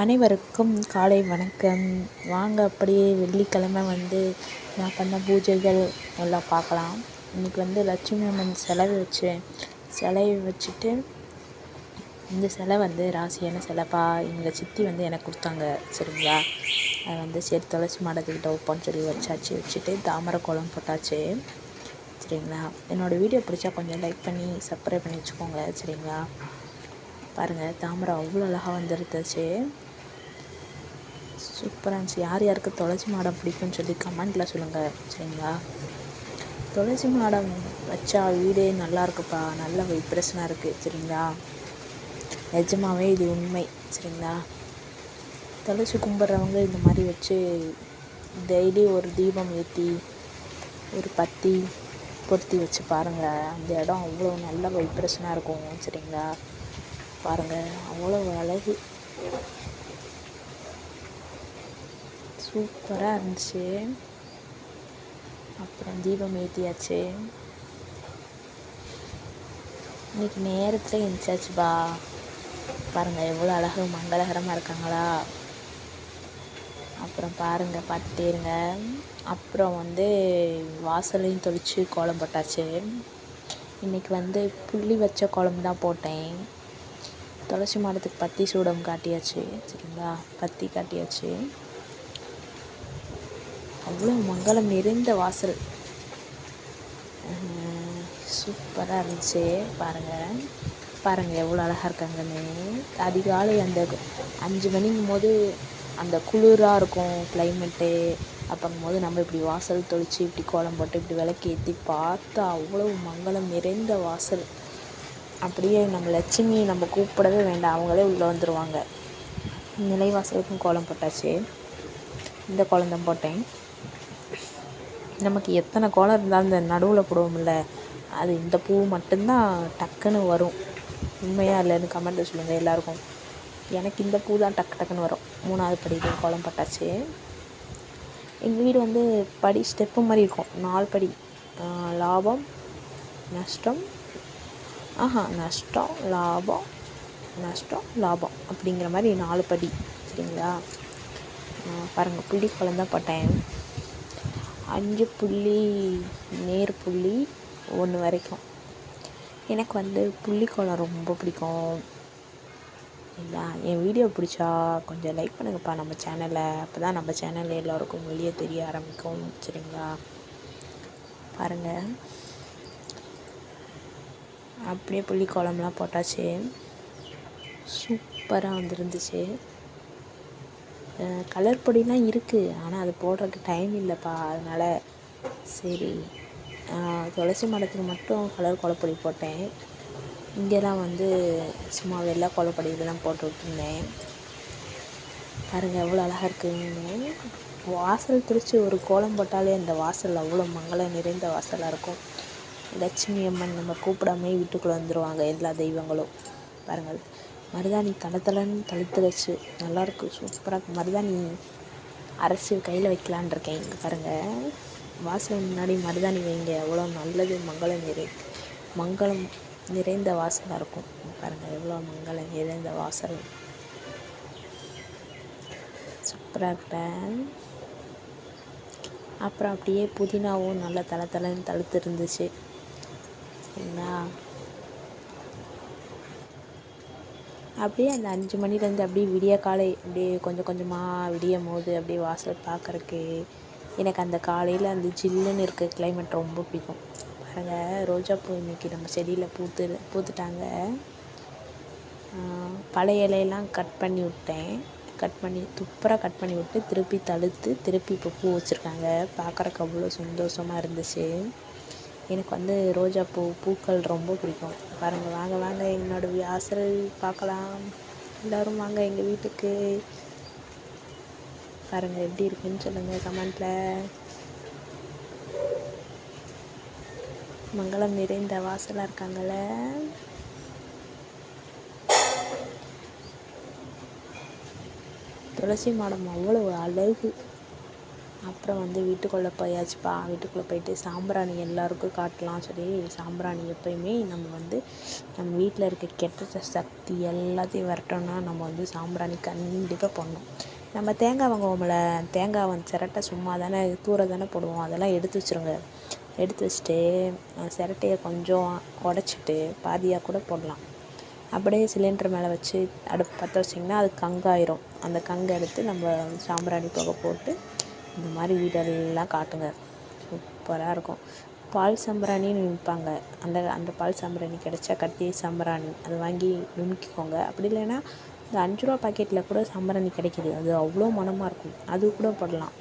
அனைவருக்கும் காலை வணக்கம். வாங்க அப்படியே வெள்ளிக்கிழமை வந்து நான் பண்ண பூஜைகள் எல்லாம் பார்க்கலாம். இன்றைக்கி வந்து லட்சுமி அம்மன் சிலை வச்சேன் சிலைய வச்சுட்டு இந்த சிலை வந்து ராசியான சிலைப்பா எங்கள் சித்தி வந்து எனக்கு கொடுத்தாங்க சரிங்களா? அதை வந்து சரி துளசி மாடத்துக்கிட்ட வைப்போன்னு சொல்லி வச்சாச்சு. வச்சுட்டு தாமரை கோலம் போட்டாச்சு சரிங்களா? என்னோடய வீடியோ பிடிச்சா கொஞ்சம் லைக் பண்ணி சப்ஸ்கிரைப் பண்ணி வச்சுக்கோங்க சரிங்களா? பாருங்கள் தாமரை அவ்வளோ அழகாக வந்துருந்துச்சு. சூப்பராக இருந்துச்சு யார் யாருக்கு துளசி மாடம் பிடிக்கும்னு சொல்லி கமெண்ட்டில் சொல்லுங்கள் சரிங்களா? துளசி மாடம் வச்சா வீடே நல்லா இருக்குப்பா. நல்ல வைப்ரேஷனாக இருக்குது சரிங்களா? நிஜமாவே இது உண்மை. சரிங்களா? துளசி கும்பிட்றவங்க இந்த மாதிரி வச்சு டெய்லி ஒரு தீபம் ஏற்றி ஒரு பத்தி பொருத்தி வச்சு பாருங்கள் அந்த இடம் அவ்வளோ நல்ல வைப்ரேஷனாக இருக்கும். சரிங்களா? பாருங்கள் அவ்வளோ அழகு. சூப்பராக இருந்துச்சு அப்புறம் தீபம் ஏற்றியாச்சு இன்னைக்கு நேரத்தில் எழுந்திரிச்சாச்சுப்பா பாருங்கள் எவ்வளோ அழகு மங்களகரமாக இருக்காங்களா? அப்புறம் பாருங்கள் பார்த்துட்டே இருங்க. அப்புறம் வந்து வாசலையும் தொளித்து கோலம் போட்டாச்சு. இன்றைக்கி வந்து புள்ளி வச்ச கோலம் தான் போட்டேன். துளசி மாடத்துக்கு பத்தி சூடம் காட்டியாச்சு சரிங்களா? பத்தி காட்டியாச்சு. அவ்வளோ மங்களம் நிறைந்த வாசல். சூப்பராக இருந்துச்சு. பாருங்கள் பாருங்கள் எவ்வளோ அழகாக இருக்காங்கன்னு அதிகாலை அந்த அஞ்சு மணிங்கும் போது அந்த குளிராக இருக்கும் கிளைமேட்டு அப்போங்கும் போது நம்ம இப்படி வாசல் தொளிச்சு இப்படி கோலம் போட்டு இப்படி விளக்கு ஏற்றி பார்த்தா அவ்வளோ மங்களம் நிறைந்த வாசல். அப்படியே நம்ம லட்சுமி நம்ம கூப்பிடவே வேண்டாம். அவங்களே உள்ளே வந்துடுவாங்க நிலைவாசலுக்கும் கோலம் போட்டாச்சு. இந்த கோலம் தான் போட்டேன். நமக்கு எத்தனை கோலம் இருந்தாலும் இந்த நடுவில் போடுவோம்ல அது இந்த பூ மட்டும்தான் டக்குன்னு வரும். உண்மையாக இல்லைன்னு கமெண்ட்டில் சொல்லுங்கள் எல்லாருக்கும். எனக்கு இந்த பூ தான் டக்கு டக்குன்னு வரும். மூணாவது படியிலையும் கோலம் பட்டாச்சு. எங்கள் வீடு வந்து படி ஸ்டெப்பு மாதிரி இருக்கும். நாலு படி. லாபம் நஷ்டம். ஆஹா நஷ்டம் லாபம் நஷ்டம் லாபம் அப்படிங்கிற மாதிரி நாலு படி. சரிங்களா? பாருங்கள் புள்ளி கோலம் தான் போட்டேன். அஞ்சு புள்ளி நேர் புள்ளி ஒன்று வரைக்கும். எனக்கு வந்து புள்ளிக்கோலம் ரொம்ப பிடிக்கும். இல்லை என் வீடியோ பிடிச்சா கொஞ்சம் லைக் பண்ணுங்கப்பா. நம்ம சேனலை அப்போ தான் நம்ம சேனல் எல்லோருக்கும் வெளியே தெரிய ஆரம்பிக்கும். சரிங்களா? பாருங்கள் அப்படியே புள்ளிக்கோலம்லாம் போட்டாச்சு. சூப்பராக வந்துருந்துச்சு. கலர் பொடிலாம் இருக்குது ஆனால் அது போடுறதுக்கு டைம் இல்லைப்பா அதனால் சரி. துளசி மாடத்துக்கு மட்டும் கலர் கோலப்பொடி போட்டேன். இங்கெல்லாம் வந்து சும்மா வெள்ளை கோலப்பொடி இதெல்லாம் போட்டு விட்டுருந்தேன். பாருங்கள் எவ்வளோ அழகாக இருக்குன்னு. வாசல் திருச்சி ஒரு கோலம் போட்டாலே அந்த வாசல் அவ்வளோ மங்களம் நிறைந்த வாசலாக இருக்கும். லட்சுமி அம்மன் நம்ம கூப்பிடாமே வீட்டுக்குள்ளே வந்துடுவாங்க எல்லா தெய்வங்களும். பாருங்கள். மருதாணி தலை தலைன்னு நல்லாயிருக்கு சூப்பராக மருதாணி அரைச்சி கையில் வைக்கலான் இருக்கேன். இங்கே பாருங்கள் வாசல் முன்னாடி மருதாணி வைங்க. எவ்வளோ நல்லது. மங்களம் நிறை மங்களம் நிறைந்த வாசலாக இருக்கும். பாருங்கள் எவ்வளோ மங்களம் நிறைந்த வாசல் சூப்பராக இருக்கிறேன் அப்புறம் அப்படியே புதினாவும் நல்லா தலை தலைன்னு தழுத்து இருந்துச்சு சரிங்களா அப்படியே அந்த அஞ்சு மணிலேருந்து அப்படியே விடிய காலை அப்படியே கொஞ்சம் கொஞ்சமாக விடியும் போது அப்படியே வாசல் பார்க்குறக்கு எனக்கு அந்த காலையில் அந்த ஜில்லுன்னு இருக்க கிளைமேட் ரொம்ப பிடிக்கும். பாருங்கள் ரோஜாப்பூ இன்றைக்கி நம்ம செடியில் பூத்து பூத்துட்டாங்க. பழைய இலையெல்லாம் கட் பண்ணி விட்டேன். கட் பண்ணி துப்பராக கட் பண்ணி விட்டு திருப்பி தழுத்து திருப்பி இப்போ பூ வச்சுருக்காங்க. பார்க்குறக்கு அவ்வளோ சந்தோஷமாக இருந்துச்சு. எனக்கு வந்து ரோஜாப்பூ பூக்கள் ரொம்ப பிடிக்கும். பாருங்கள் வாங்க வாங்க என்னோடய வாசல் பார்க்கலாம். எல்லோரும் வாங்க எங்கள் வீட்டுக்கு. பாருங்கள் எப்படி இருக்குன்னு சொல்லுங்கள் கமெண்ட்டில் மங்களம் நிறைந்த வாசலாக இருக்காங்கள துளசி மாடம் அவ்வளோ அழகு. அப்புறம் வந்து வீட்டுக்குள்ளே போயாச்சுப்பா. வீட்டுக்குள்ளே போயிட்டு சாம்பிராணி எல்லாருக்கும் காட்டலாம் சொல்லி சாம்பிராணி எப்பயுமே நம்ம வந்து நம்ம வீட்டில் இருக்க கெட்ட சக்தி எல்லாத்தையும் விரட்டணும்னா நம்ம வந்து சாம்பிராணி கண்டிப்பாக போடணும். நம்ம தேங்காய் வாங்குவோம்ல தேங்காய் வந்து சிரட்டை சும்மா தானே தூர தானே போடுவோம். அதெல்லாம் எடுத்து வச்சுருங்க. எடுத்து வச்சுட்டு சிரட்டையை கொஞ்சம் உடச்சிட்டு பாதியாக கூட போடலாம். அப்படியே சிலிண்டர் மேலே வச்சு அடுப்பு பற்ற வச்சிங்கன்னா அது கங்காயிரும். அந்த கங்கை எடுத்து நம்ம சாம்பிராணி புகை போட்டு இந்த மாதிரி வீடெல்லாம் காட்டுங்க. சூப்பராக இருக்கும். பால் சாம்பிராணின்னு விற்பாங்க அந்த அந்த பால் சாம்பிராணி கிடச்சா கட்டி சாம்பிராணி அது வாங்கி நுணுக்கிக்கோங்க. அப்படி இல்லைன்னா இந்த அஞ்சு ரூபா பாக்கெட்டில் கூட சாம்பிராணி கிடைக்கிது. அது அவ்வளோ மணமாக இருக்கும். அது கூட போடலாம்.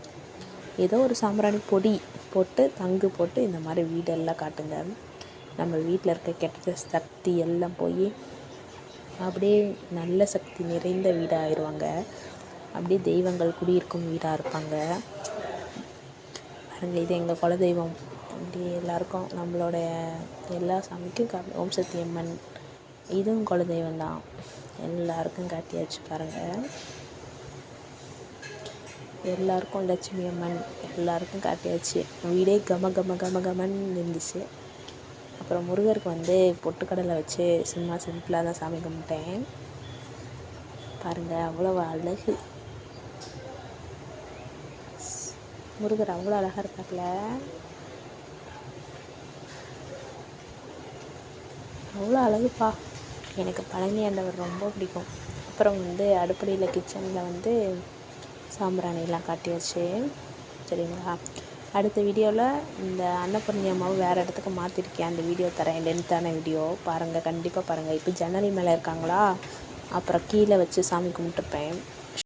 ஏதோ ஒரு சாம்பிராணி பொடி போட்டு தங்கு போட்டு இந்த மாதிரி வீடெல்லாம் காட்டுங்க. நம்ம வீட்டில் இருக்க கெட்ட சக்தி எல்லாம் போய் அப்படியே நல்ல சக்தி நிறைந்த வீடாகிடுவாங்க அப்படியே தெய்வங்கள் குடியிருக்கும் வீடாக இருப்பாங்க. பாருங்கள் இது எங்கள் குலதெய்வம். அப்படி எல்லாருக்கும் நம்மளோடைய எல்லா சாமிக்கும் கா ஓம் சக்தி அம்மன். இதுவும் குலதெய்வம் தான். எல்லாருக்கும் காட்டியாச்சு பாருங்கள் எல்லாருக்கும் லட்சுமி அம்மன் எல்லாருக்கும் காட்டியாச்சு. வீடே கம கம கம கமன் இருந்துச்சு. அப்புறம் முருகருக்கு வந்து பொட்டுக்கடலை வச்சு சும்மா சிம்பிளாக தான் சாமி கும்பிட்டேன். பாருங்கள் அவ்வளோ அழகு. முருகர் அவ்வளோ அழகாக இருக்காப்புல அவ்வளோ அழகுப்பா. எனக்கு பழனி ஆண்டவர் ரொம்ப பிடிக்கும். அப்புறம் வந்து அடுப்படியில் கிச்சனில் வந்து சாம்பிராணிலாம் காட்டி வச்சு சரிங்களா? அடுத்த வீடியோவில் இந்த அன்னபூர்ணி அம்மாவை வேறு இடத்துக்கு மாற்றிருக்கேன் அந்த வீடியோ தரேன். லென்த்தான வீடியோ. பாருங்கள் கண்டிப்பாக பாருங்கள் இப்போ ஜன்னல் மேலே இருக்காங்களா? அப்புறம் கீழே வச்சு சாமி கும்பிட்டுருப்பேன்.